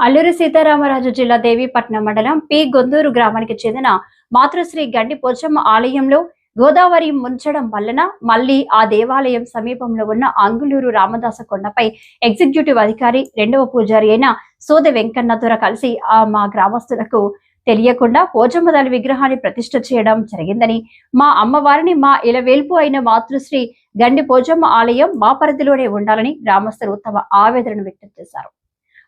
అల్లూరి సీతారామరాజు జిల్లా దేవీపట్నం మండలం పి. గొందూరు గ్రామానికి చెందిన మాతృశ్రీ గండి పోచమ్మ ఆలయంలో గోదావరి ముంచడం వలన మళ్ళీ ఆ దేవాలయం సమీపంలో ఉన్న అంగులూరు రామదాస కొండపై ఎగ్జిక్యూటివ్ అధికారి రెండవ పూజారి అయిన సోద వెంకన్న కలిసి ఆ మా గ్రామస్తులకు తెలియకుండా పోచమ్మ విగ్రహాన్ని ప్రతిష్ఠ చేయడం జరిగిందని మా అమ్మవారిని మా ఇలవేల్పు అయిన మాతృశ్రీ గండి పోచమ్మ ఆలయం మా పరిధిలోనే ఉండాలని గ్రామస్తులు తమ ఆవేదనను వ్యక్తం చేశారు.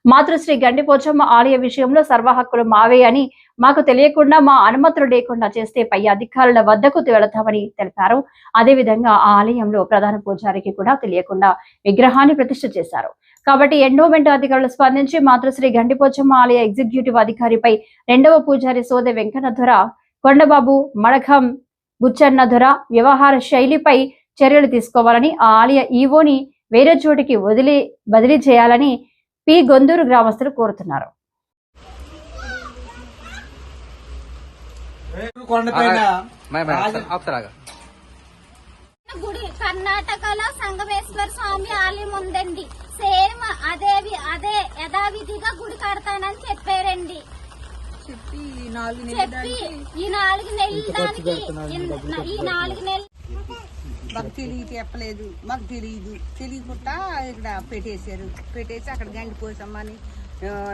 మాతృశ్రీ గండిపోచమ్మ ఆలయ విషయంలో సర్వ హక్కులు మావే అని మాకు తెలియకుండా మా అనుమతులు లేకుండా చేస్తే పై అధికారుల వద్దకు వెళతామని తెలిపారు. అదేవిధంగా ఆ ఆలయంలో ప్రధాన పూజారికి కూడా తెలియకుండా విగ్రహాన్ని ప్రతిష్ఠ చేశారు. కాబట్టి ఎండోమెంట్ అధికారులు స్పందించి మాతృశ్రీ గండిపోచమ్మ ఆలయ ఎగ్జిక్యూటివ్ అధికారిపై రెండవ పూజారి సోదె వెంకన్నధర కొండబాబు మడఖం బుచ్చన్నధుర వ్యవహార శైలిపై చర్యలు తీసుకోవాలని ఆ ఆలయ ఈవోని వేరే చోటికి వదిలి బదిలీ చేయాలని పి గొందూరు గ్రామస్తులు కోరుతున్నారు. గుడి కర్ణాటకలో సంగమేశ్వర స్వామి ఆలయం ఉందండి. సేమ్ అదే వి- అదే యథావిధిగా గుడి కడతానని చెప్పారండి. చెప్పి ఈ నాలుగు నెలలు ఈ నాలుగు నెలల ఈ నాలుగు నెలలు మాకు తెలియ చెప్పలేదు. మాకు తెలియదు. తెలియకుండా ఇక్కడ పెట్టేశారు. పెట్టేసి అక్కడ గండిపోసామని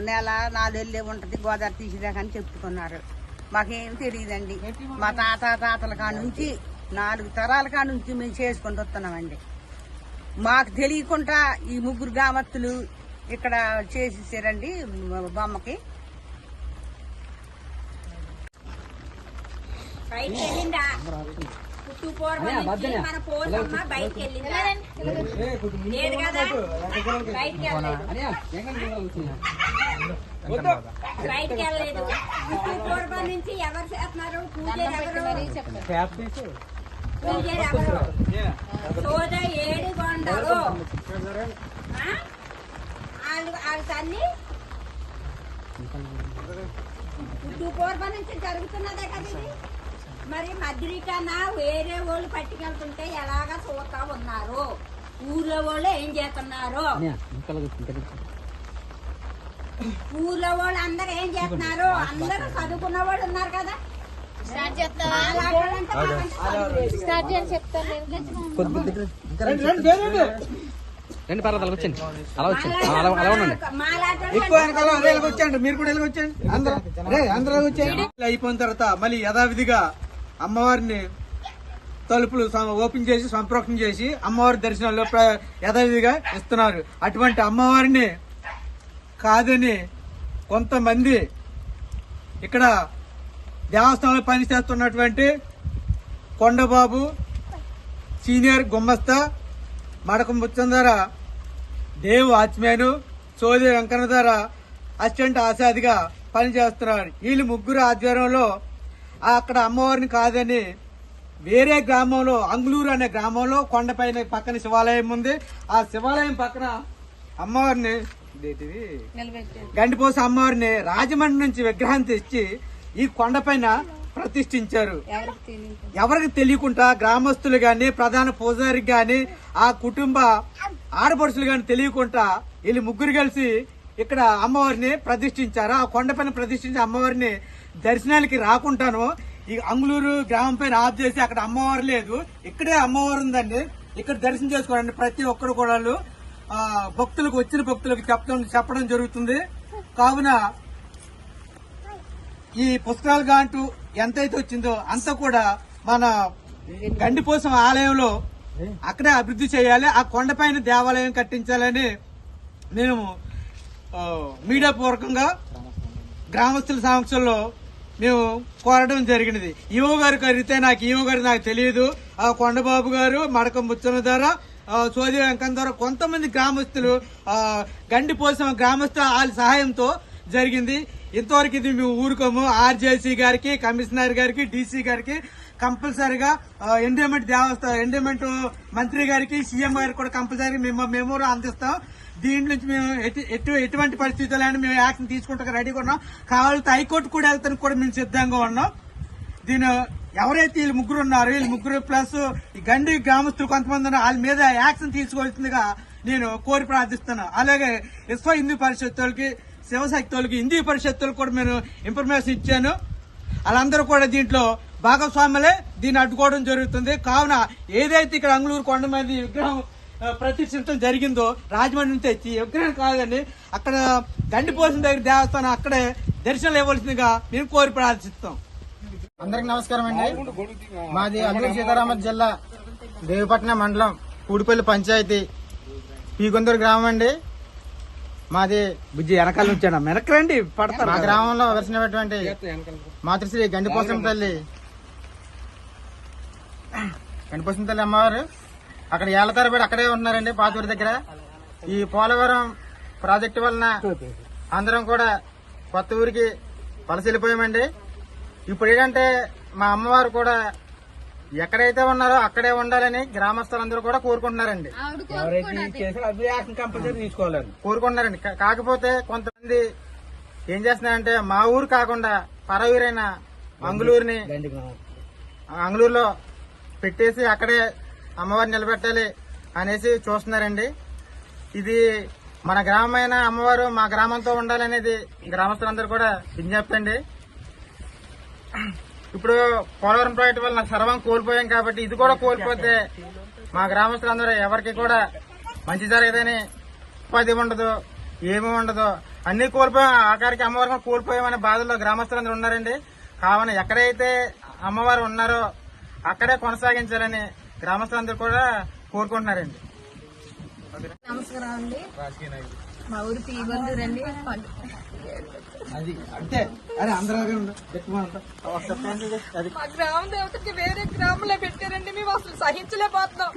నెల నాలుగేళ్ళే ఉంటుంది గోదావరి తీసిదాకా అని చెప్పుకున్నారు. మాకేం తెలియదండి. మా తాత తాతల కాడ నుంచి నాలుగు తరాల కాడ నుంచి మేము చేసుకుంటూ వస్తున్నామండి. మాకు తెలియకుండా ఈ ముగ్గురు గామత్తులు ఇక్కడ చేసేసారండి బొమ్మకి. బయటికి వెళ్ళిందా? పుట్టు నుంచి మన పోసమ్మ బయటికి వెళ్ళిందా. లేదు కదా? బయటికి వెళ్ళలేదు. బయటికి వెళ్ళలేదు. పుట్టు నుంచి ఎవరు చేస్తున్నారు? పూజలు ఎవరు? పూజలు ఎవరు? సోద ఏడు కొండలు. ఆ? వాళ్ళు వాళ్ళ తల్లి పుట్టు పూర్వం నుంచి జరుగుతున్నదే కదా ఇది. మరి మద్రికన్నా వేరే వాళ్ళు పట్టుకెళ్తుంటే ఎలాగా చూస్తా ఉన్నారు? ఊర్లో వాళ్ళు ఏం చేస్తున్నారు? ఊర్లో వాళ్ళు అందరు ఏం చేస్తున్నారు? అందరూ చదువుకున్న వాళ్ళు ఉన్నారు కదా? అలాంటోళ్ళంటే మాకంటే రెండు పర్లేదు అలా వచ్చండి అలా వచ్చండి అలా అలా ఉండండి. మాలాంటోళ్ళు ఎక్కువ వెనకాల అదే వచ్చేయండి మీరు కూడా వెళ్ళి అందరూ. అరే అందరూ వచ్చేయండి అయిపోయిన తర్వాత మళ్ళీ యథావిధిగా అమ్మవారిని తలుపులు ఓపెన్ చేసి సంప్రోక్షణ చేసి అమ్మవారి దర్శనాలు ప్ర- యథావిధిగా ఇస్తున్నారు. అటువంటి అమ్మవారిని కాదని కొంతమంది ఇక్కడ దేవస్థానంలో పనిచేస్తున్నటువంటి కొండబాబు సీనియర్ గుమ్మస్తా మడక ముచ్చందర దేవు ఆత్మేను సోది వెంకన్న ధర అసిస్టెంట్ ఆశాదిగా పనిచేస్తున్నారు. వీళ్ళు ముగ్గురు ఆధ్వర్యంలో అక్కడ అమ్మవారిని కాదని వేరే గ్రామంలో అంగులూరు అనే గ్రామంలో కొండపైన పక్కన శివాలయం ఉంది. ఆ శివాలయం పక్కన అమ్మవారిని? గండిపోస అమ్మవారిని రాజమండ్రి నుంచి విగ్రహం తెచ్చి ఈ కొండపైన ప్రతిష్ఠించారు. ఎవరికి తెలియకుండా గ్రామస్తులు గాని ప్రధాన పూజారికి గాని ఆ కుటుంబ ఆడపడుచులు గాని తెలియకుండా వీళ్ళు ముగ్గురు కలిసి ఇక్కడ అమ్మవారిని ప్రతిష్ఠించారు? ఆ కొండపైన ప్రతిష్ఠించి అమ్మవారిని దర్శనానికి రాకుండాను ఈ అంగులూరు గ్రామం పైన ఆఫ్ చేసి అక్కడ అమ్మవారు లేదు. ఇక్కడే అమ్మవారు ఉందండి. ఇక్కడ దర్శనం చేసుకోండి ప్రతి ఒక్కరు కూడా భక్తులకు వచ్చిన భక్తులకు చెప్పడం చెప్పడం జరుగుతుంది. కావున ఈ పుస్తకాల గాంటు ఎంతైతే వచ్చిందో అంత కూడా మన గండిపోసం ఆలయంలో అక్కడే అభివృద్ధి చేయాలి. ఆ కొండపైన దేవాలయం కట్టించాలని మేము మీడియా పూర్వకంగా గ్రామస్తుల సమక్షంలో మేము కోరడం జరిగినది. ఈవో గారికి అడిగితే నాకు ఈవో గారు నాకు తెలియదు. ఆ కొండబాబు గారు మడక ముచ్చన ద్వారా సోది వెంకన్న ద్వారా కొంతమంది గ్రామస్తులు గండి గండిపోసం గ్రామస్తుల వాళ్ళ సహాయంతో జరిగింది. ఇంతవరకు ఇది మేము ఊరుకోము. ఆర్జేసీ గారికి కమిషనర్ గారికి డీసీ గారికి కంపల్సరీగా ఎండోమెంట్ దేవస్థానం ఎండోమెంట్ మంత్రి గారికి సీఎం గారికి కూడా కంపల్సరీ మేము మేము అందిస్తాం. దీని నుంచి మేము ఎటు ఎటు- ఎటువంటి పరిస్థితుల్లో మేము యాక్షన్ తీసుకుంటా రెడీగా ఉన్నాం. కావాలంటే హైకోర్టు కూడా వెళ్తానికి కూడా మేము సిద్ధంగా ఉన్నాం. దీని ఎవరైతే వీళ్ళు ముగ్గురు ఉన్నారు వీళ్ళు ముగ్గురు ప్లస్ గండి గ్రామస్తులు కొంతమంది వాళ్ళ మీద యాక్షన్ తీసుకోవాల్సిందిగా నేను కోరి ప్రార్థిస్తున్నాను అలాగే విశ్వ హిందూ పరిషత్తులకి శివశక్తులకి వాళ్ళకి హిందీ పరిషత్తులకు కూడా నేను ఇన్ఫర్మేషన్ ఇచ్చాను. వాళ్ళందరూ కూడా దీంట్లో భాగస్వాములే దీన్ని అడ్డుకోవడం జరుగుతుంది. కావున ఏదైతే ఇక్కడ అంగుళూరు కొండ మీద విగ్రహం ప్రతిష్ఠించడం జరిగిందో రాజమండ్రి నుంచి తెచ్చి విగ్రహం కాదని అక్కడ గండిపోసిన దగ్గర దేవస్థానం అక్కడే దర్శనం ఇవ్వాల్సిందిగా మేము కోరి ప్రార్థిస్తాం అందరికి నమస్కారం అండి. మాది అల్లూరు సీతారామరాజు జిల్లా దేవిపట్నం మండలం పూడిపల్లి పంచాయతీ పీగొందూరు గ్రామం అండి. మాది బుజ్జి వెనకాల నుంచి వెనకరండి మా పడతారు గ్రామంలో వెలిసినటువంటి మాతృశ్రీ గండిపోసం తల్లి. గండిపోసం తల్లి అమ్మవారు. అక్కడ ఏళ్ళ తరబడి అక్కడే ఉంటున్నారండి పాతూరు దగ్గర. ఈ పోలవరం ప్రాజెక్టు వలన అందరం కూడా కొత్త ఊరికి వలస వెళ్ళిపోయామండి ఇప్పుడు ఏంటంటే మా అమ్మవారు కూడా ఎక్కడైతే ఉన్నారో అక్కడే ఉండాలని గ్రామస్తులందరూ కూడా కోరుకుంటున్నారండి. కోరుకుంటున్నారండి. కాకపోతే కొంతమంది ఏం చేస్తున్నారంటే మా ఊరు కాకుండా పర ఊరైన మంగళూరుని అంగళూరులో పెట్టేసి అక్కడే అమ్మవారిని నిలబెట్టాలి అనేసి చూస్తున్నారండి. ఇది మన గ్రామమైన అమ్మవారు మా గ్రామంతో ఉండాలనేది గ్రామస్తులందరూ కూడా విజ్ఞప్తి అండి ఇప్పుడు పోలవరం ప్రాజెక్టు వల్ల సర్వం కోల్పోయాం కాబట్టి ఇది కూడా కోల్పోతే మా గ్రామస్తులందరూ ఎవరికి కూడా మంచి జరగదని ఉపాధి ఉండదు ఏమీ ఉండదు. అన్ని కోల్పోయాం ఆఖరికి అమ్మవారు కోల్పోయామనే బాధల్లో గ్రామస్తులందరూ ఉన్నారండి. కావున ఎక్కడైతే అమ్మవారు ఉన్నారో అక్కడే కొనసాగించాలని గ్రామస్తులందరూ కూడా కోరుకుంటున్నారండి. నమస్కారం అండి. మా ఊరు పీగొందూరు అండి అది అంతే అరే అందరూ అది మా గ్రామ దేవతకి వేరే గ్రామంలో పెట్టారండి మేము అసలు సహించలేకపోతున్నాం.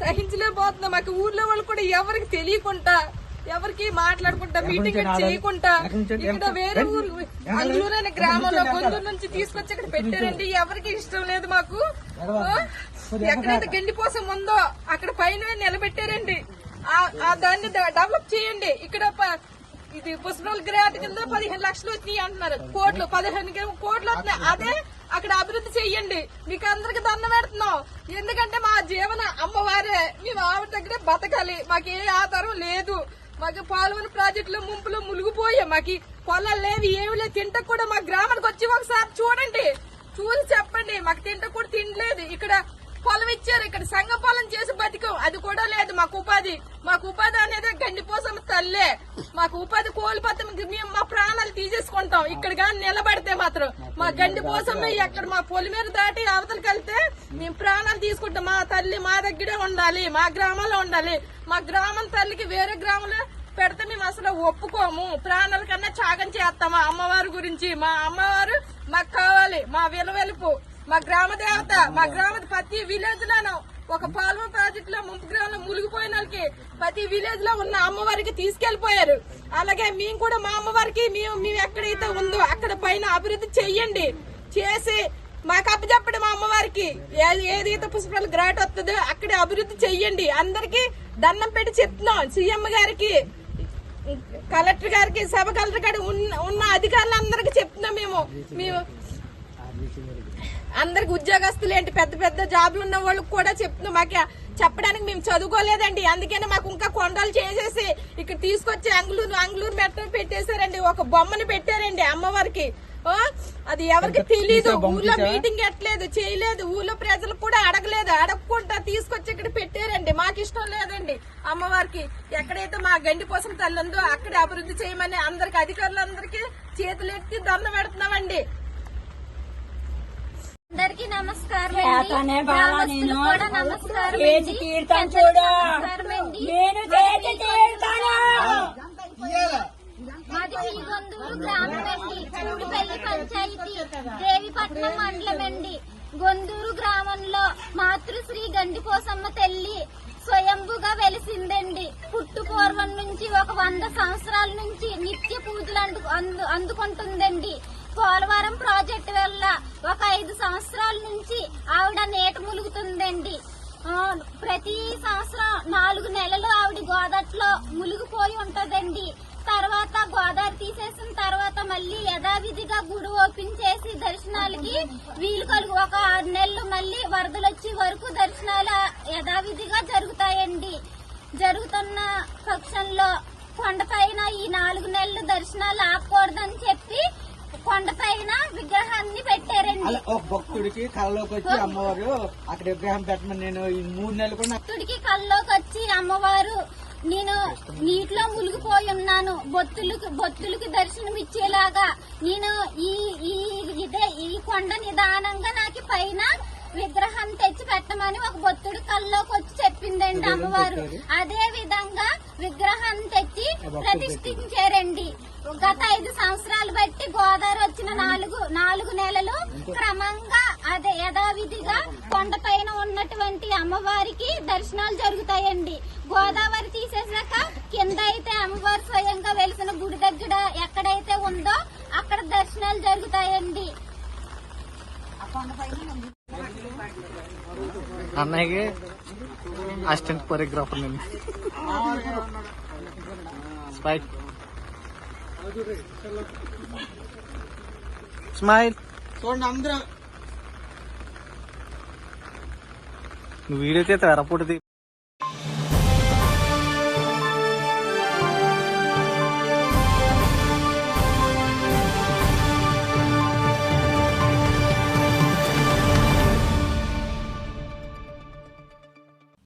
సహించలేకపోతున్నాం. మాకు ఊర్లో వాళ్ళు కూడా ఎవరికి తెలియకుండా ఎవరికి మాట్లాడుకుంటా మీటింగ్ చేయకుండా ఇక్కడ వేరే ఊరు అంగళూరు అనే గ్రామంలో గొంతూరు నుంచి తీసుకొచ్చి ఇక్కడ పెట్టారండి. ఎవరికి ఇష్టం లేదు మాకు? ఎక్కడైతే గండిపోసం ఉందో అక్కడ పైన నిలబెట్టారండి. దాన్ని డెవలప్ చేయండి. ఇక్కడ ఇది పుష్పరాల గ్రాట్ కింద పదిహేను లక్షలు వచ్చినాయి అంటున్నారు. కోట్లు పదిహేను కోట్లు వస్తున్నాయి. అదే అక్కడ అభివృద్ధి చెయ్యండి మీకు అందరికి దండం పెడుతున్నాం. ఎందుకంటే మా జీవన అమ్మవారే. మేము ఆవిడ దగ్గరే బతకాలి. మాకు ఏ ఆధారం లేదు. మాకు పాల్గొని ప్రాజెక్టులో ముంపులో మునిగిపోయాం మాకు పొలాలు లేవు ఏమి లేదు తింటకు కూడా మా గ్రామానికి వచ్చి ఒకసారి చూడండి. చూసి చెప్పండి. మాకు తింటకు కూడా తినలేదు. ఇక్కడ పొలం ఇచ్చారు. ఇక్కడ సంఘ పొలం చేసి బతికం. అది కూడా లేదు. మాకు ఉపాధి. మాకు ఉపాధి అనేది గండిపోసం తల్లే. మాకు ఉపాధి కోల్పోతే. మేము మా ప్రాణాలు తీసేసుకుంటాం. ఇక్కడ కానీ నిలబడితే మాత్రం మా గండిపోసం ఎక్కడ మా పొలి మీద దాటి అవతలకి వెళ్తే మేము ప్రాణాలు తీసుకుంటాం. మా తల్లి మా దగ్గరే ఉండాలి. మా గ్రామంలో ఉండాలి. మా గ్రామం తల్లికి వేరే గ్రామంలో పెడితే మేము అసలు ఒప్పుకోము. ప్రాణాల కన్నా త్యాగం చేస్తాము అమ్మవారి గురించి. మా అమ్మవారు మాకు కావాలి. మా విలువెలుపు. మా గ్రామ దేవత మా గ్రామ ప్రతి విలేజ్ లోనూ ఒక పాల్వ ప్రాజెక్ట్లో ముంపు గ్రామంలో మునిగిపోయిన వాళ్ళకి ప్రతి విలేజ్లో ఉన్న అమ్మవారికి తీసుకెళ్ళిపోయారు అలాగే మేము కూడా మా అమ్మవారికి మేము మేము ఎక్కడైతే ఉందో అక్కడ పైన అభివృద్ధి చెయ్యండి. చేసి మాకు అప్పచెప్పండి మా అమ్మవారికి. ఏదైతే పుష్పాలు గ్రాట్ వస్తుందో అక్కడే అభివృద్ధి చెయ్యండి. అందరికి దండం పెట్టి చెప్తున్నాం. సీఎం గారికి కలెక్టర్ గారికి సభ కలెక్టర్ గారికి ఉన్న ఉన్న అధికారులందరికీ చెప్తున్నాం మేము. మేము అందరికి ఉద్యోగస్తులు ఏంటి? పెద్ద పెద్ద జాబ్లు ఉన్న వాళ్ళకి కూడా చెప్తున్నాం మాకు చెప్పడానికి మేము చదువుకోలేదండి. అందుకని మాకు ఇంకా కొండలు చేసేసి ఇక్కడ తీసుకొచ్చి అంగుళూరు అంగుళూరు మెట్ట పెట్టేశారండి. ఒక బొమ్మని పెట్టారండి అమ్మవారికి. అది ఎవరికి తెలీదు. ఊర్లో మీటింగ్ ఎట్లేదు చేయలేదు. ఊర్లో ప్రజలు కూడా అడగలేదు. అడగకుండా తీసుకొచ్చి ఇక్కడ పెట్టారండి. మాకు ఇష్టం లేదండి అమ్మవారికి. ఎక్కడైతే మా గండి కోసం తల్లి ఉందో అక్కడే అభివృద్ధి చేయమని అందరికి అధికారులందరికీ చేతులెత్తి దండం పెడుతున్నామండి. అందరికి నమస్కారం చేసి తీరుతాను చూడు. నేను. మాది శ్రీగొందూరు గ్రామం అండి. చూడుపల్లి పంచాయతీ దేవిపట్నం మండలం అండి. గొందూరు గ్రామంలో మాతృశ్రీ గండిపోసమ్మ తల్లి స్వయంభుగా వెలిసిందండి. పుట్టు పూర్వం నుంచి ఒక వంద సంవత్సరాల నుంచి నిత్య పూజలు అందు అందు- అందుకుంటుందండి. పోలవరం ప్రాజెక్టు వల్ల ఐదు సంవత్సరాల నుంచి ఆవిడ నీట ములుగుతుందండి. ప్రతి సంవత్సరం నాలుగు నెలలు ఆవిడ గోదాట్లో ములిగిపోయి ఉంటదండి. తర్వాత గోదావరి తీసేసిన తర్వాత మళ్ళీ యథావిధిగా గుడి ఓపెన్ చేసి దర్శనాలకి వీలు కలుగు ఒక ఆరు నెలలు మళ్ళీ వరదలు వచ్చే వరకు దర్శనాలు యథావిధిగా జరుగుతాయండి. జరుగుతున్న పక్షంలో కొండపైన ఈ నాలుగు నెలలు దర్శనాలు ఆపకూడదని చెప్పి కొండపైన విగ్రహాన్ని పెట్టారండి. అలా ఒక భక్తుడికి కళ్ళలోకి వచ్చి అమ్మవారు అక్కడ విగ్రహం పెట్టమని నేను ఈ మూడు నెలలు కూడా భక్తుడికి కల్లోకి వచ్చి అమ్మవారు నేను నీటిలో మునిగిపోయి ఉన్నాను. బొత్తులకు బొత్తులకి దర్శనం ఇచ్చేలాగా నేను ఈ ఈ ఇదే ఈ కొండ నిదానంగా నాకు పైన విగ్రహం తెచ్చి పెట్టమని ఒక బొత్తుడు కల్లోకి వచ్చి చెప్పిందండి అమ్మవారు. అదే విధంగా విగ్రహం తెచ్చి ప్రతిష్ఠించారండి. గత ఐదు సంవత్సరాలు బట్టి గోదావరి వచ్చిన నాలుగు నాలుగు నెలలు క్రమంగా అదే యథావిధిగా కొండపైన ఉన్నటువంటి అమ్మవారికి దర్శనాలు జరుగుతాయండి. గోదావరి తీసేసాక కింద అయితే అమ్మవారు స్వయంగా వెలిసిన గుడి దగ్గర ఎక్కడైతే ఉందో అక్కడ దర్శనాలు జరుగుతాయండి. అన్నయ్యకి అసిస్టెంట్ కొరియోగ్రాఫర్ నేను. స్మైల్. చూడండి అందరూ. నువ్వు వీడియో తీస్తే ఎరపూటి